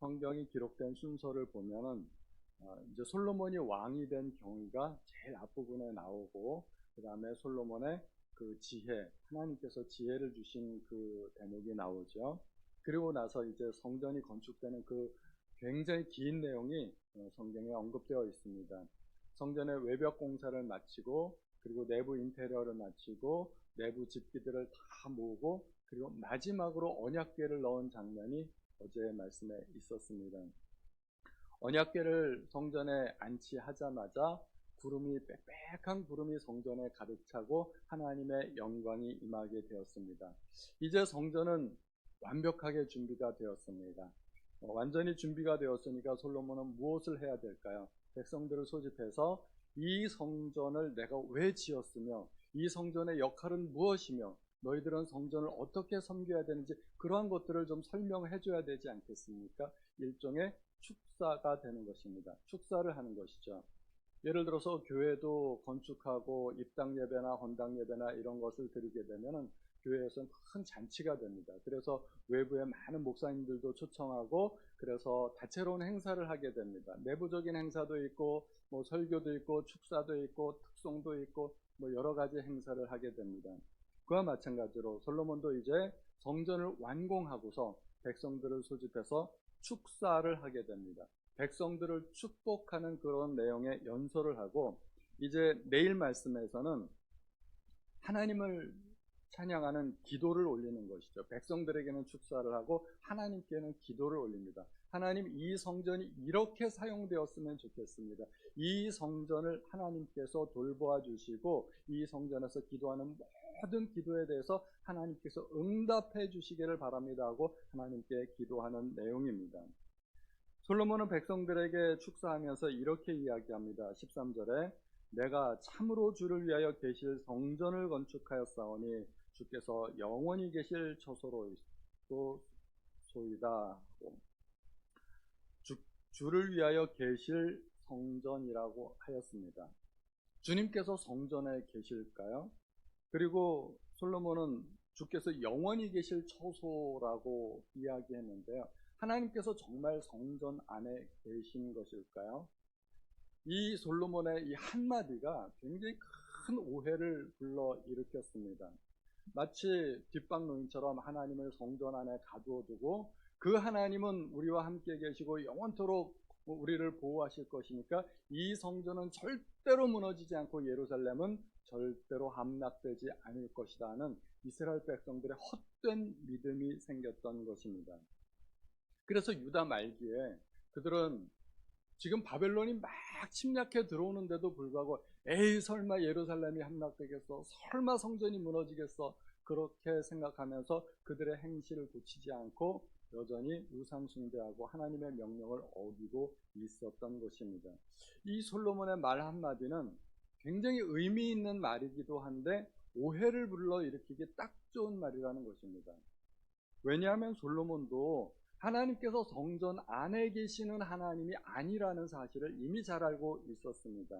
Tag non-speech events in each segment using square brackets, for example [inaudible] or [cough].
성경이 기록된 순서를 보면은 어, 이제 솔로몬이 왕이 된 경위가 제일 앞부분에 나오고 그 다음에 솔로몬의 그 지혜 하나님께서 지혜를 주신 그 대목이 나오죠. 그리고 나서 이제 성전이 건축되는 그 굉장히 긴 내용이 어, 성경에 언급되어 있습니다. 성전의 외벽 공사를 마치고 그리고 내부 인테리어를 마치고 내부 집기들을 다 모으고 그리고 마지막으로 언약궤를 넣은 장면이 어제 말씀에 있었습니다. 언약궤를 성전에 안치하자마자 구름이 빽빽한 구름이 성전에 가득 차고 하나님의 영광이 임하게 되었습니다. 이제 성전은 완벽하게 준비가 되었습니다. 어, 완전히 준비가 되었으니까 솔로몬은 무엇을 해야 될까요? 백성들을 소집해서 이 성전을 내가 왜 지었으며 이 성전의 역할은 무엇이며 너희들은 성전을 어떻게 섬겨야 되는지 그러한 것들을 좀 설명해 줘야 되지 않겠습니까? 일종의 축사가 되는 것입니다. 축사를 하는 것이죠. 예를 들어서 교회도 건축하고 입당 예배나 헌당 예배나 이런 것을 드리게 되면은 교회에서는 큰 잔치가 됩니다. 그래서 외부에 많은 목사님들도 초청하고 그래서 다채로운 행사를 하게 됩니다. 내부적인 행사도 있고 뭐 설교도 있고 축사도 있고 특송도 있고 뭐 여러 가지 행사를 하게 됩니다. 그와 마찬가지로 솔로몬도 이제 성전을 완공하고서 백성들을 소집해서 축사를 하게 됩니다. 백성들을 축복하는 그런 내용의 연설을 하고 이제 내일 말씀에서는 하나님을 찬양하는 기도를 올리는 것이죠. 백성들에게는 축사를 하고 하나님께는 기도를 올립니다. 하나님 이 성전이 이렇게 사용되었으면 좋겠습니다. 이 성전을 하나님께서 돌보아 주시고 이 성전에서 기도하는 모든 기도에 대해서 하나님께서 응답해 주시기를 바랍니다 하고 하나님께 기도하는 내용입니다. 솔로몬은 백성들에게 축사하면서 이렇게 이야기합니다. 13절에 내가 참으로 주를 위하여 계실 성전을 건축하였사오니 주께서 영원히 계실 처소로 소이다. 주, 주를 위하여 계실 성전이라고 하였습니다. 주님께서 성전에 계실까요? 그리고 솔로몬은 주께서 영원히 계실 처소라고 이야기했는데요. 하나님께서 정말 성전 안에 계신 것일까요? 이 솔로몬의 이 한마디가 굉장히 큰 오해를 불러 일으켰습니다. 마치 뒷방 노인처럼 하나님을 성전 안에 가두어 두고 그 하나님은 우리와 함께 계시고 영원토록 우리를 보호하실 것이니까 이 성전은 절대로 무너지지 않고 예루살렘은 절대로 함락되지 않을 것이라는 이스라엘 백성들의 헛된 믿음이 생겼던 것입니다. 그래서 유다 말기에 그들은 지금 바벨론이 막 침략해 들어오는데도 불구하고 에이 설마 예루살렘이 함락되겠어 설마 성전이 무너지겠어 그렇게 생각하면서 그들의 행실을 고치지 않고 여전히 우상 숭배하고 하나님의 명령을 어기고 있었던 것입니다. 이 솔로몬의 말 한마디는 굉장히 의미 있는 말이기도 한데 오해를 불러 일으키기 딱 좋은 말이라는 것입니다. 왜냐하면 솔로몬도 하나님께서 성전 안에 계시는 하나님이 아니라는 사실을 이미 잘 알고 있었습니다.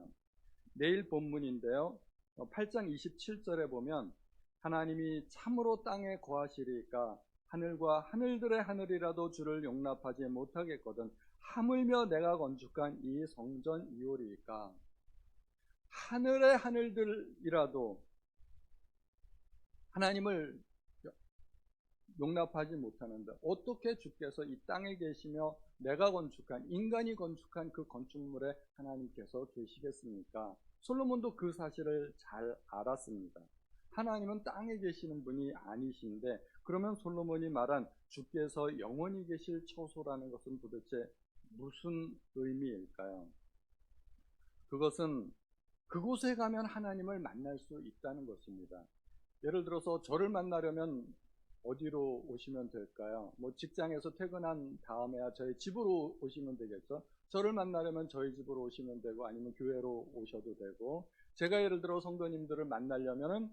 내일 본문인데요. 8장 27절에 보면 하나님이 참으로 땅에 거하시리까 하늘과 하늘들의 하늘이라도 주를 용납하지 못하겠거든 하물며 내가 건축한 이 성전 이오리까 하늘의 하늘들이라도 하나님을 용납하지 못하는데 어떻게 주께서 이 땅에 계시며 내가 건축한 인간이 건축한 그 건축물에 하나님께서 계시겠습니까? 솔로몬도 그 사실을 잘 알았습니다. 하나님은 땅에 계시는 분이 아니신데 그러면 솔로몬이 말한 주께서 영원히 계실 처소라는 것은 도대체 무슨 의미일까요? 그것은 그곳에 가면 하나님을 만날 수 있다는 것입니다. 예를 들어서 저를 만나려면 어디로 오시면 될까요? 뭐 직장에서 퇴근한 다음에야 저희 집으로 오시면 되겠죠. 저를 만나려면 저희 집으로 오시면 되고 아니면 교회로 오셔도 되고 제가 예를 들어 성도님들을 만나려면은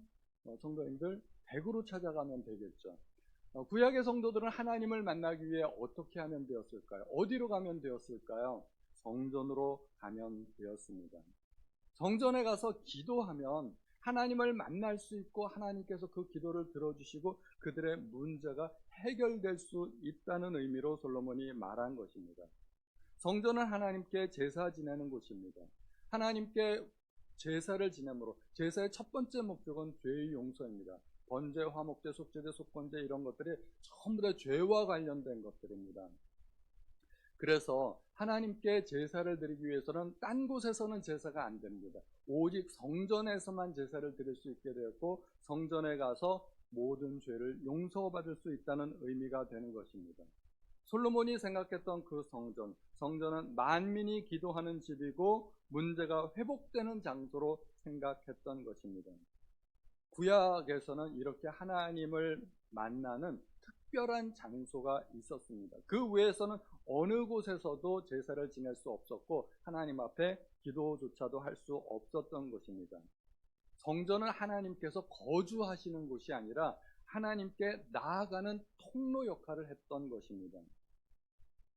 어, 성도님들 댁으로 찾아가면 되겠죠. 어, 구약의 성도들은 하나님을 만나기 위해 어떻게 하면 되었을까요? 어디로 가면 되었을까요? 성전으로 가면 되었습니다. 성전에 가서 기도하면 하나님을 만날 수 있고 하나님께서 그 기도를 들어주시고 그들의 문제가 해결될 수 있다는 의미로 솔로몬이 말한 것입니다. 성전은 하나님께 제사 지내는 곳입니다. 하나님께 제사를 지내므로 제사의 첫 번째 목적은 죄의 용서입니다. 번제, 화목제, 속죄제, 속건제 이런 것들이 전부 다 죄와 관련된 것들입니다. 그래서 하나님께 제사를 드리기 위해서는 딴 곳에서는 제사가 안 됩니다. 오직 성전에서만 제사를 드릴 수 있게 되었고 성전에 가서 모든 죄를 용서받을 수 있다는 의미가 되는 것입니다. 솔로몬이 생각했던 그 성전, 성전은 만민이 기도하는 집이고 문제가 회복되는 장소로 생각했던 것입니다. 구약에서는 이렇게 하나님을 만나는 특별한 장소가 있었습니다. 그 외에서는 어느 곳에서도 제사를 지낼 수 없었고 하나님 앞에 기도조차도 할 수 없었던 것입니다. 성전은 하나님께서 거주하시는 곳이 아니라 하나님께 나아가는 통로 역할을 했던 것입니다.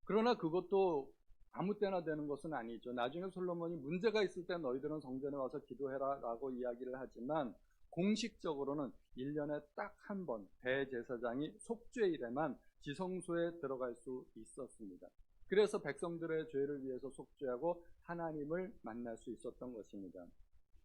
그러나 그것도 아무 때나 되는 것은 아니죠. 나중에 솔로몬이 문제가 있을 때 너희들은 성전에 와서 기도해라 라고 이야기를 하지만 공식적으로는 1년에 딱 한 번 대제사장이 속죄일에만 지성소에 들어갈 수 있었습니다. 그래서 백성들의 죄를 위해서 속죄하고 하나님을 만날 수 있었던 것입니다.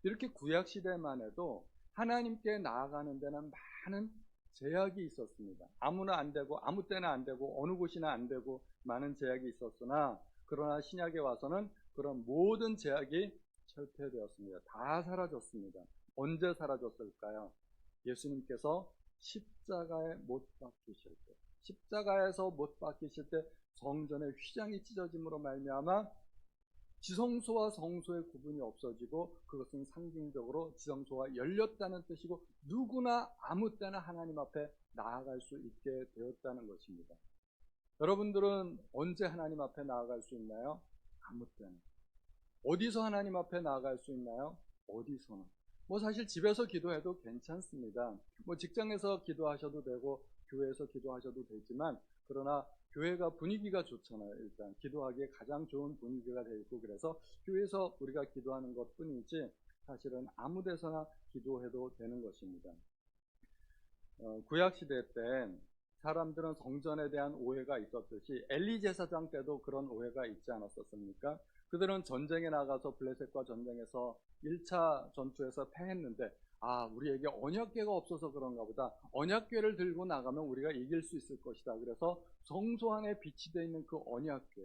이렇게 구약 시대만 해도 하나님께 나아가는 데는 많은 제약이 있었습니다. 아무나 안 되고 아무 때나 안 되고 어느 곳이나 안 되고 많은 제약이 있었으나 그러나 신약에 와서는 그런 모든 제약이 철폐되었습니다. 다 사라졌습니다. 언제 사라졌을까요? 예수님께서 십자가에 못 박히실 때, 십자가에서 못 박히실 때 성전의 휘장이 찢어짐으로 말미암아 지성소와 성소의 구분이 없어지고 그것은 상징적으로 지성소가 열렸다는 뜻이고 누구나 아무 때나 하나님 앞에 나아갈 수 있게 되었다는 것입니다. 여러분들은 언제 하나님 앞에 나아갈 수 있나요? 아무 때나. 어디서 하나님 앞에 나아갈 수 있나요? 어디서나. 뭐 사실 집에서 기도해도 괜찮습니다. 뭐 직장에서 기도하셔도 되고 교회에서 기도하셔도 되지만 그러나 교회가 분위기가 좋잖아요. 일단 기도하기에 가장 좋은 분위기가 되어 있고 그래서 교회에서 우리가 기도하는 것 뿐이지 사실은 아무 데서나 기도해도 되는 것입니다. 어, 구약 시대 때 사람들은 성전에 대한 오해가 있었듯이 엘리 제사장 때도 그런 오해가 있지 않았었습니까? 그들은 전쟁에 나가서 블레셋과 전쟁에서 1차 전투에서 패했는데 아 우리에게 언약궤가 없어서 그런가 보다. 언약궤를 들고 나가면 우리가 이길 수 있을 것이다. 그래서 성소 안에 비치되어 있는 그 언약궤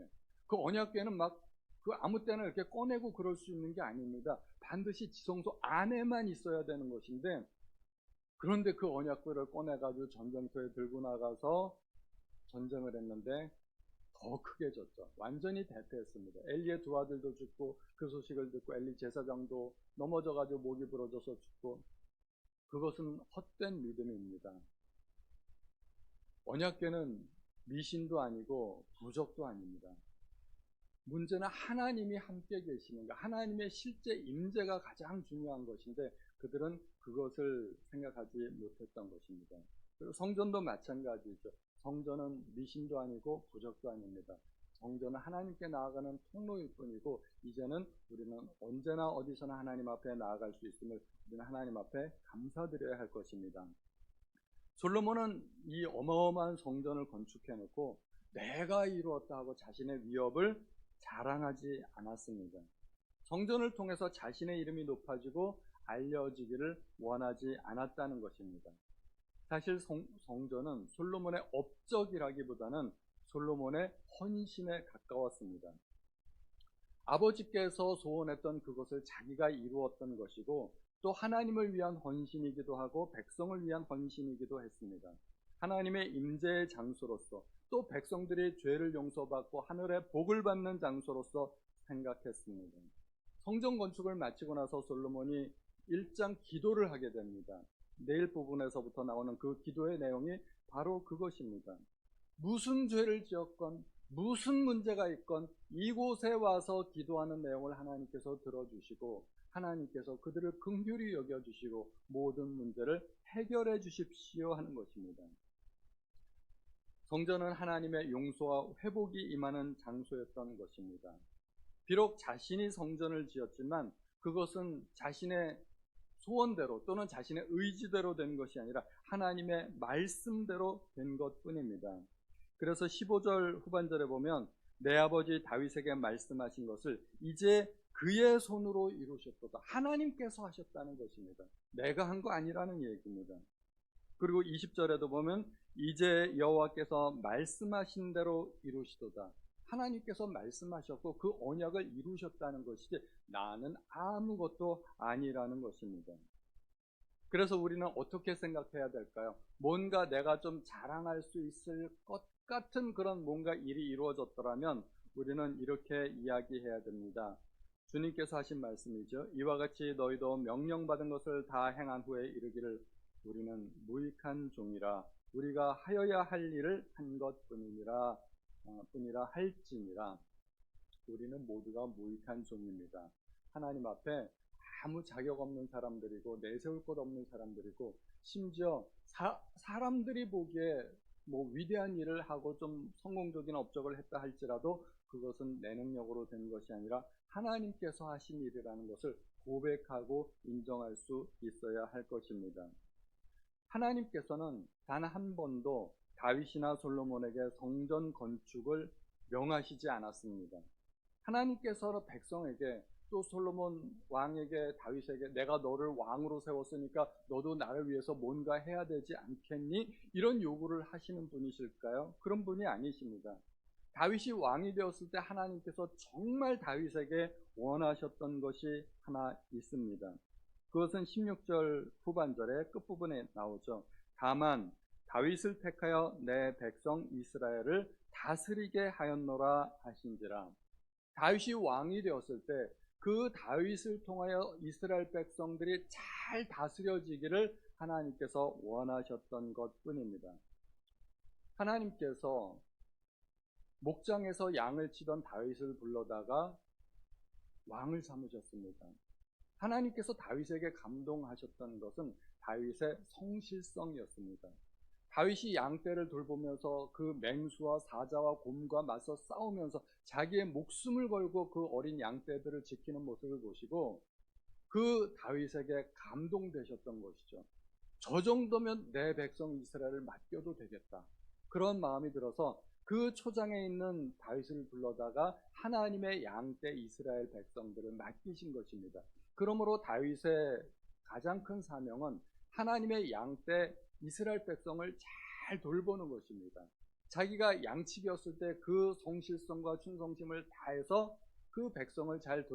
그 언약궤는 막 그 아무 때나 이렇게 꺼내고 그럴 수 있는 게 아닙니다. 반드시 지성소 안에만 있어야 되는 것인데 그런데 그 언약궤를 꺼내가지고 전쟁터에 들고 나가서 전쟁을 했는데 더 크게 졌죠. 완전히 대패했습니다. 엘리의 두 아들도 죽고 그 소식을 듣고 엘리 제사장도 넘어져 가지고 목이 부러져서 죽고 그것은 헛된 믿음입니다. 언약궤는 미신도 아니고 부적도 아닙니다. 문제는 하나님이 함께 계시는가, 하나님의 실제 임재가 가장 중요한 것인데 그들은 그것을 생각하지 못했던 것입니다. 그리고 성전도 마찬가지죠. 성전은 미신도 아니고 부적도 아닙니다. 성전은 하나님께 나아가는 통로일 뿐이고 이제는 우리는 언제나 어디서나 하나님 앞에 나아갈 수 있음을 우리는 하나님 앞에 감사드려야 할 것입니다. 솔로몬은 이 어마어마한 성전을 건축해 놓고 내가 이루었다 하고 자신의 위협을 자랑하지 않았습니다. 성전을 통해서 자신의 이름이 높아지고 알려지기를 원하지 않았다는 것입니다. 사실 성, 전은 솔로몬의 업적이라기보다는 솔로몬의 헌신에 가까웠습니다. 아버지께서 소원했던 그것을 자기가 이루었던 것이고 또 하나님을 위한 헌신이기도 하고 백성을 위한 헌신이기도 했습니다. 하나님의 임재의 장소로서 또 백성들이 죄를 용서받고 하늘의 복을 받는 장소로서 생각했습니다. 성전 건축을 마치고 나서 솔로몬이 일장 기도를 하게 됩니다. 내일 부분에서부터 나오는 그 기도의 내용이 바로 그것입니다. 무슨 죄를 지었건 무슨 문제가 있건 이곳에 와서 기도하는 내용을 하나님께서 들어주시고 하나님께서 그들을 긍휼히 여겨주시고 모든 문제를 해결해 주십시오 하는 것입니다. 성전은 하나님의 용서와 회복이 임하는 장소였던 것입니다. 비록 자신이 성전을 지었지만 그것은 자신의 소원대로 또는 자신의 의지대로 된 것이 아니라 하나님의 말씀대로 된 것뿐입니다. 그래서 15절 후반절에 보면 내 아버지 다윗에게 말씀하신 것을 이제 그의 손으로 이루셨도다. 하나님께서 하셨다는 것입니다. 내가 한 거 아니라는 얘기입니다. 그리고 20절에도 보면 이제 여호와께서 말씀하신 대로 이루시도다. 하나님께서 말씀하셨고 그 언약을 이루셨다는 것이지 나는 아무것도 아니라는 것입니다. 그래서 우리는 어떻게 생각해야 될까요? 뭔가 내가 좀 자랑할 수 있을 것 같은 그런 뭔가 일이 이루어졌더라면 우리는 이렇게 이야기해야 됩니다. 주님께서 하신 말씀이죠. 이와 같이 너희도 명령받은 것을 다 행한 후에 이르기를 우리는 무익한 종이라 우리가 하여야 할 일을 한 것뿐이니라 어, 뿐이라 할지니라 우리는 모두가 무익한 종입니다. 하나님 앞에 아무 자격 없는 사람들이고 내세울 것 없는 사람들이고 심지어 사, 사람들이 보기에 뭐 위대한 일을 하고 좀 성공적인 업적을 했다 할지라도 그것은 내 능력으로 된 것이 아니라 하나님께서 하신 일이라는 것을 고백하고 인정할 수 있어야 할 것입니다. 하나님께서는 단 한 번도 다윗이나 솔로몬에게 성전 건축을 명하시지 않았습니다. 하나님께서 백성에게 또 솔로몬 왕에게 다윗에게 내가 너를 왕으로 세웠으니까 너도 나를 위해서 뭔가 해야 되지 않겠니? 이런 요구를 하시는 분이실까요? 그런 분이 아니십니다. 다윗이 왕이 되었을 때 하나님께서 정말 다윗에게 원하셨던 것이 하나 있습니다. 그것은 16절 후반절의 끝부분에 나오죠. 다만 다윗을 택하여 내 백성 이스라엘을 다스리게 하였노라 하신지라. 다윗이 왕이 되었을 때 그 다윗을 통하여 이스라엘 백성들이 잘 다스려지기를 하나님께서 원하셨던 것 뿐입니다. 하나님께서 목장에서 양을 치던 다윗을 불러다가 왕을 삼으셨습니다. 하나님께서 다윗에게 감동하셨던 것은 다윗의 성실성이었습니다. 다윗이 양떼를 돌보면서 그 맹수와 사자와 곰과 맞서 싸우면서 자기의 목숨을 걸고 그 어린 양떼들을 지키는 모습을 보시고 그 다윗에게 감동되셨던 것이죠. 저 정도면 내 백성 이스라엘을 맡겨도 되겠다. 그런 마음이 들어서 그 초장에 있는 다윗을 불러다가 하나님의 양떼 이스라엘 백성들을 맡기신 것입니다. 그러므로 다윗의 가장 큰 사명은 하나님의 양떼 이스라엘 백성을 잘 돌보는 것입니다. 자기가 양치기였을 때 그 성실성과 충성심을 다해서 그 백성을 잘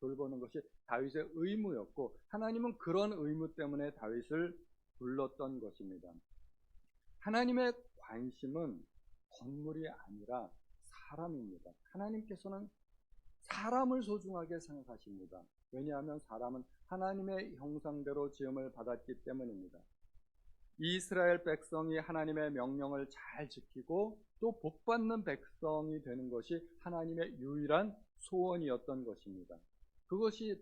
돌보는 것이 다윗의 의무였고 하나님은 그런 의무 때문에 다윗을 불렀던 것입니다. 하나님의 관심은 건물이 아니라 사람입니다. 하나님께서는 사람을 소중하게 생각하십니다. 왜냐하면 사람은 하나님의 형상대로 지음을 받았기 때문입니다. 이스라엘 백성이 하나님의 명령을 잘 지키고 또 복받는 백성이 되는 것이 하나님의 유일한 소원이었던 것입니다. 그것이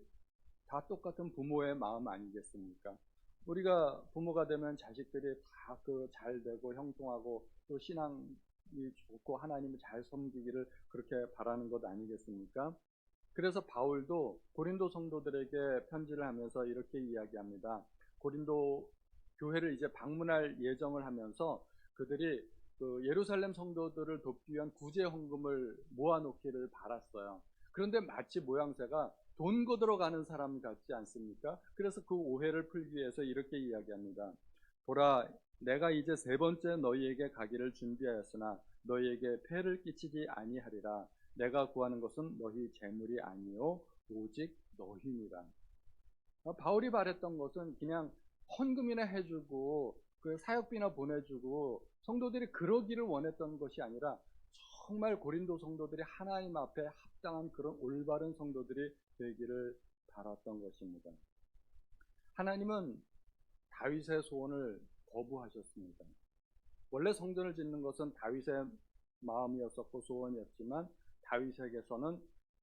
다 똑같은 부모의 마음 아니겠습니까? 우리가 부모가 되면 자식들이 다 그 잘 되고 형통하고 또 신앙이 좋고 하나님을 잘 섬기기를 그렇게 바라는 것 아니겠습니까? 그래서 바울도 고린도 성도들에게 편지를 하면서 이렇게 이야기합니다. 고린도 교회를 이제 방문할 예정을 하면서 그들이 그 예루살렘 성도들을 돕기 위한 구제 헌금을 모아놓기를 바랐어요. 그런데 마치 모양새가 돈 거들어 가는 사람 같지 않습니까? 그래서 그 오해를 풀기 위해서 이렇게 이야기합니다. 보라, 내가 이제 세 번째 너희에게 가기를 준비하였으나 너희에게 폐를 끼치지 아니하리라. 내가 구하는 것은 너희 재물이 아니요 오직 너희니라. 바울이 바랬던 것은 그냥 헌금이나 해주고 그 사역비나 보내주고 성도들이 그러기를 원했던 것이 아니라 정말 고린도 성도들이 하나님 앞에 합당한 그런 올바른 성도들이 되기를 바랐던 것입니다. 하나님은 다윗의 소원을 거부하셨습니다. 원래 성전을 짓는 것은 다윗의 마음이었었고 소원이었지만 다윗에게서는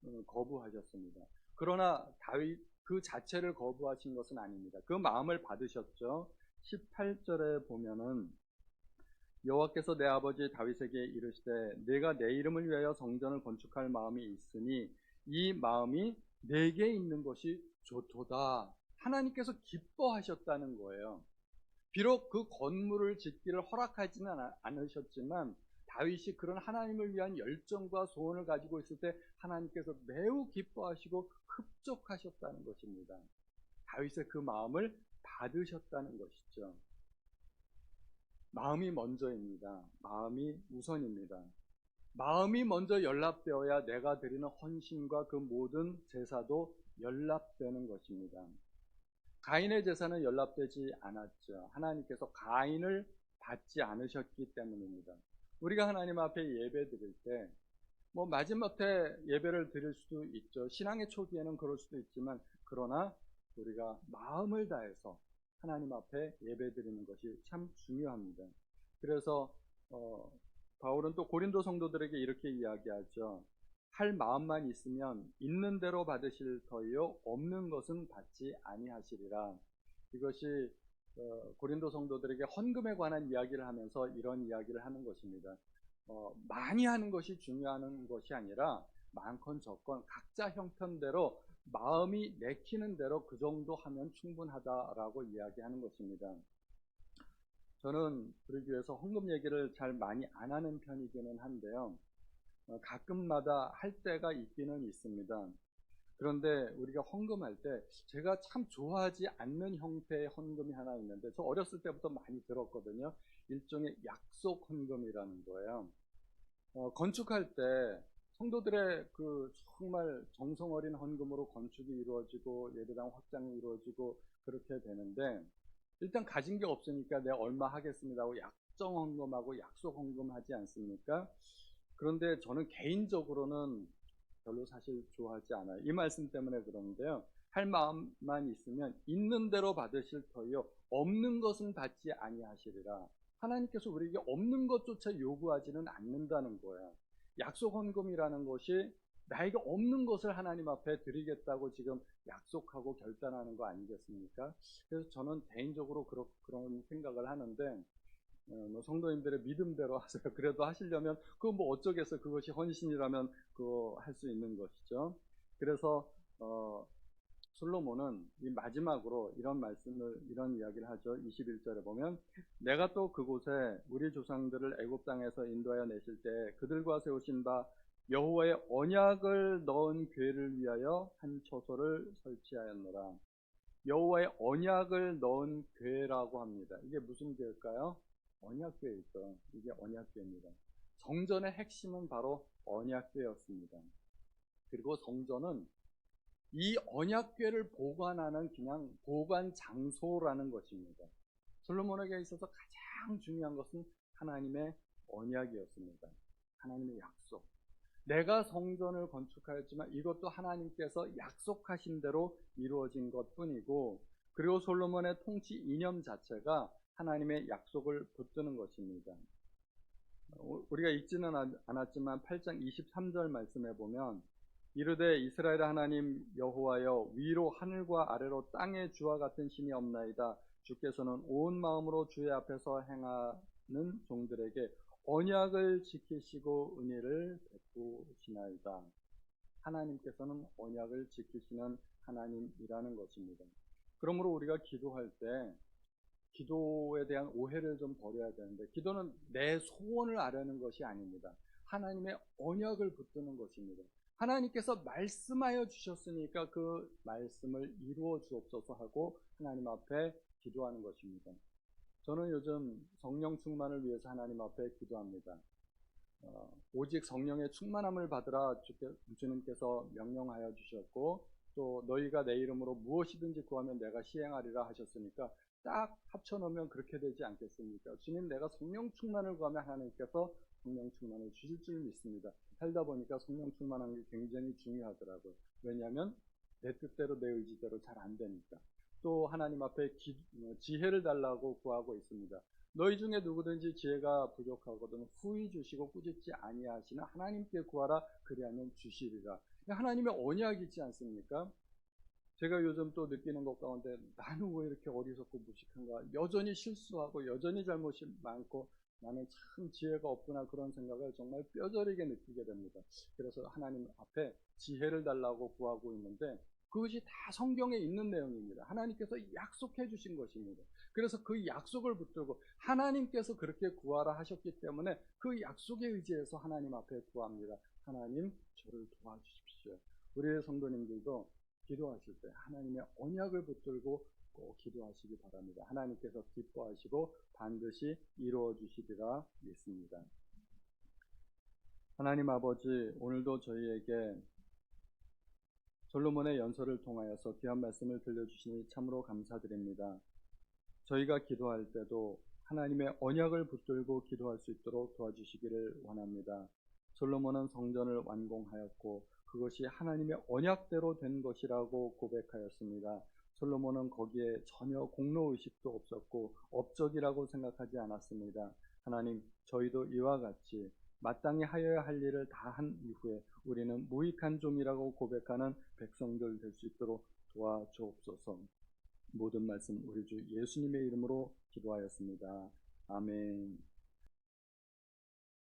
어, 거부하셨습니다. 그러나 다윗 그 자체를 거부하신 것은 아닙니다. 그 마음을 받으셨죠. 18절에 보면은 여호와께서 내 아버지 다윗에게 이르시되 내가 내 이름을 위하여 성전을 건축할 마음이 있으니 이 마음이 내게 있는 것이 좋도다. 하나님께서 기뻐하셨다는 거예요. 비록 그 건물을 짓기를 허락하지는 않- 않으셨지만 다윗이 그런 하나님을 위한 열정과 소원을 가지고 있을 때 하나님께서 매우 기뻐하시고 흡족하셨다는 것입니다. 다윗의 그 마음을 받으셨다는 것이죠. 마음이 먼저입니다. 마음이 우선입니다. 마음이 먼저 연락되어야 내가 드리는 헌신과 그 모든 제사도 연락되는 것입니다. 가인의 제사는 연락되지 않았죠. 하나님께서 가인을 받지 않으셨기 때문입니다. 우리가 하나님 앞에 예배 드릴 때, 뭐 마지막에 예배를 드릴 수도 있죠. 신앙의 초기에는 그럴 수도 있지만, 그러나 우리가 마음을 다해서 하나님 앞에 예배 드리는 것이 참 중요합니다. 그래서 어, 바울은 또 고린도 성도들에게 이렇게 이야기하죠. 할 마음만 있으면 있는 대로 받으실 터이요 없는 것은 받지 아니하시리라. 이것이 어, 고린도 성도들에게 헌금에 관한 이야기를 하면서 이런 이야기를 하는 것입니다. 어, 많이 하는 것이 중요한 것이 아니라 많건 적건 각자 형편대로 마음이 내키는 대로 그 정도 하면 충분하다라고 이야기하는 것입니다. 저는 우리 교회에서 헌금 얘기를 잘 많이 안 하는 편이기는 한데요. 어, 가끔마다 할 때가 있기는 있습니다. 그런데 우리가 헌금할 때 제가 참 좋아하지 않는 형태의 헌금이 하나 있는데 저 어렸을 때부터 많이 들었거든요. 일종의 약속 헌금이라는 거예요. 어, 건축할 때 성도들의 그 정말 정성 어린 헌금으로 건축이 이루어지고 예배당 확장이 이루어지고 그렇게 되는데 일단 가진 게 없으니까 내가 얼마 하겠습니다 하고 약정 헌금하고 약속 헌금하지 않습니까? 그런데 저는 개인적으로는 별로 사실 좋아하지 않아요. 이 말씀 때문에 그러는데요. 할 마음만 있으면 있는 대로 받으실 터요 없는 것은 받지 아니하시리라. 하나님께서 우리에게 없는 것조차 요구하지는 않는다는 거예요. 약속 헌금이라는 것이 나에게 없는 것을 하나님 앞에 드리겠다고 지금 약속하고 결단하는 거 아니겠습니까? 그래서 저는 개인적으로 그런, 생각을 하는데 어, 뭐 성도님들의 믿음대로 하세요. [laughs] 그래도 하시려면 그거 뭐 어쩌겠어요. 그것이 헌신이라면 그거 할 수 있는 것이죠. 그래서 어, 솔로몬은 이 마지막으로 이런 말씀을 이런 이야기를 하죠. 21절에 보면 내가 또 그곳에 우리 조상들을 애굽 땅에서 인도하여 내실 때 그들과 세우신 바 여호와의 언약을 넣은 궤를 위하여 한 처소를 설치하였노라. 여호와의 언약을 넣은 궤라고 합니다. 이게 무슨 궤일까요? 언약궤이죠. 이게 언약궤입니다. 성전의 핵심은 바로 언약궤였습니다. 그리고 성전은 이 언약궤를 보관하는 그냥 보관 장소라는 것입니다. 솔로몬에게 있어서 가장 중요한 것은 하나님의 언약이었습니다. 하나님의 약속. 내가 성전을 건축하였지만 이것도 하나님께서 약속하신 대로 이루어진 것 뿐이고, 그리고 솔로몬의 통치 이념 자체가 하나님의 약속을 붙드는 것입니다. 우리가 읽지는 않았지만 8장 23절 말씀에 보면 이르되 이스라엘 하나님 여호와여 위로 하늘과 아래로 땅의 주와 같은 신이 없나이다. 주께서는 온 마음으로 주의 앞에서 행하는 종들에게 언약을 지키시고 은혜를 베푸시나이다. 하나님께서는 언약을 지키시는 하나님이라는 것입니다. 그러므로 우리가 기도할 때 기도에 대한 오해를 좀 버려야 되는데 기도는 내 소원을 아려는 것이 아닙니다. 하나님의 언약을 붙드는 것입니다. 하나님께서 말씀하여 주셨으니까 그 말씀을 이루어 주옵소서 하고 하나님 앞에 기도하는 것입니다. 저는 요즘 성령 충만을 위해서 하나님 앞에 기도합니다. 어, 오직 성령의 충만함을 받으라 주님께서 명령하여 주셨고 또 너희가 내 이름으로 무엇이든지 구하면 내가 시행하리라 하셨으니까 딱 합쳐놓으면 그렇게 되지 않겠습니까? 주님 내가 성령 충만을 구하면 하나님께서 성령 충만을 주실 줄 믿습니다. 살다 보니까 성령 충만한 게 굉장히 중요하더라고요. 왜냐하면 내 뜻대로 내 의지대로 잘 안 되니까. 또 하나님 앞에 기, 지혜를 달라고 구하고 있습니다. 너희 중에 누구든지 지혜가 부족하거든 후히 주시고 꾸짖지 아니하시는 하나님께 구하라 그리하면 주시리라. 하나님의 언약이지 않습니까? 제가 요즘 또 느끼는 것 가운데 나는 왜 이렇게 어리석고 무식한가? 여전히 실수하고 여전히 잘못이 많고 나는 참 지혜가 없구나 그런 생각을 정말 뼈저리게 느끼게 됩니다. 그래서 하나님 앞에 지혜를 달라고 구하고 있는데 그것이 다 성경에 있는 내용입니다. 하나님께서 약속해 주신 것입니다. 그래서 그 약속을 붙들고 하나님께서 그렇게 구하라 하셨기 때문에 그 약속에 의지해서 하나님 앞에 구합니다. 하나님 저를 도와주십시오. 우리의 성도님들도 기도하실 때 하나님의 언약을 붙들고 꼭 기도하시기 바랍니다. 하나님께서 기뻐하시고 반드시 이루어 주시리라 믿습니다. 하나님 아버지, 오늘도 저희에게 솔로몬의 연설을 통하여서 귀한 말씀을 들려주시니 참으로 감사드립니다. 저희가 기도할 때도 하나님의 언약을 붙들고 기도할 수 있도록 도와주시기를 원합니다. 솔로몬은 성전을 완공하였고 그것이 하나님의 언약대로 된 것이라고 고백하였습니다. 솔로몬은 거기에 전혀 공로 의식도 없었고 업적이라고 생각하지 않았습니다. 하나님, 저희도 이와 같이 마땅히 하여야 할 일을 다 한 이후에 우리는 무익한 종이라고 고백하는 백성들 될 수 있도록 도와주옵소서. 모든 말씀 우리 주 예수님의 이름으로 기도하였습니다. 아멘.